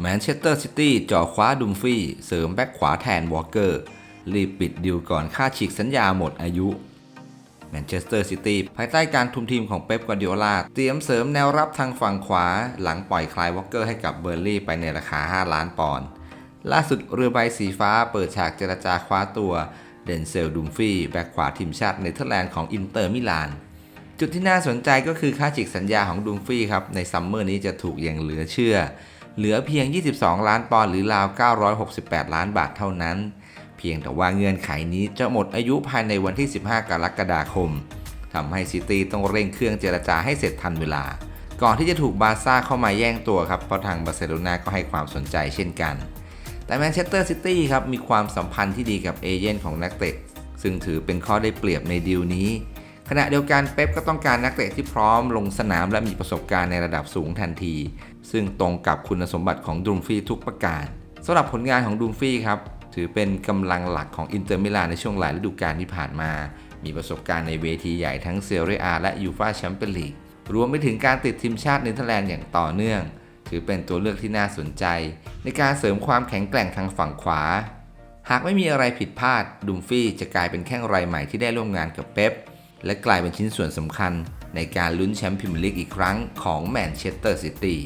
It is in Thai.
แมนเชสเตอร์ซิตี้จ่อคว้าดุมฟี่ เสริมแบ็กขวาแทนวอลเกอร์ รีบปิดดิวก่อนค่าฉีกสัญญาหมดอายุแมนเชสเตอร์ซิตี้ภายใต้การทุมทีมของเป๊ปกวาร์ดิโอลาเตรียมเสริมแนวรับทางฝั่งขวา หลังปล่อยคลายวอลเกอร์ให้กับเบอร์ลี่ไปในราคา 5 ล้านปอนด์ล่าสุดเรือใบสีฟ้าเปิดฉากเจรจาคว้าตัวเดนเซลดุมฟี่แบ็กขวาทีมชาติเนเธอร์แลนด์ของอินเตอร์มิลาน จุดที่น่าสนใจก็คือค่าฉีกสัญญาของดุมฟี่ครับในซัมเมอร์นี้จะถูกอย่างเหลือเชื่อ เหลือเพียง 22 ล้านปอนด์หรือราว 968 ล้านบาทเท่านั้น เพียงแต่ว่าเงื่อนไขนี้จะหมดอายุภายในวันที่ 15 กรกฎาคมทำให้ซิตี้ต้องเร่งเครื่องเจรจาให้เสร็จทันเวลา ก่อนที่จะถูกบาร์ซ่าเข้ามาแย่งตัวครับ เพราะทางบาร์เซโลนาก็ให้ความสนใจเช่นกัน แต่แมนเชสเตอร์ซิตี้ครับมีความสัมพันธ์ที่ดีกับเอเย่นของนักเตะซึ่งถือเป็นข้อได้เปรียบในดีลนี้ ขณะเดียวกันเป๊ปก็ต้องการนักเตะที่พร้อมลงสนามและมีประสบการณ์ในระดับสูงทันที ซึ่งตรงกับคุณสมบัติของดูมฟี่ทุกประการสำหรับผลงานของดูมฟี่ครับถือเป็นกำลังหลักของอินเตอร์มิลานในช่วงหลายฤดูกาลที่ผ่านมา มีประสบการณ์ในเวทีใหญ่ทั้งเซเรียอาและยูฟาแชมเปี้ยนลีกรวมไปถึงการติดทีมชาติเนเธอร์แลนด์อย่างต่อเนื่อง ถือเป็นตัวเลือกที่น่าสนใจ ในการเสริมความแข็งแกร่งทางฝั่งขวา หากไม่มีอะไรผิดพลาดดุมฟี่จะกลายเป็นแข้งรายใหม่ที่ได้ร่วมงานกับเป๊ป และกลายเป็นชิ้นส่วนสำคัญในการลุ้นแชมป์พรีเมียร์ลีกอีกครั้งของแมนเชสเตอร์ซิตี้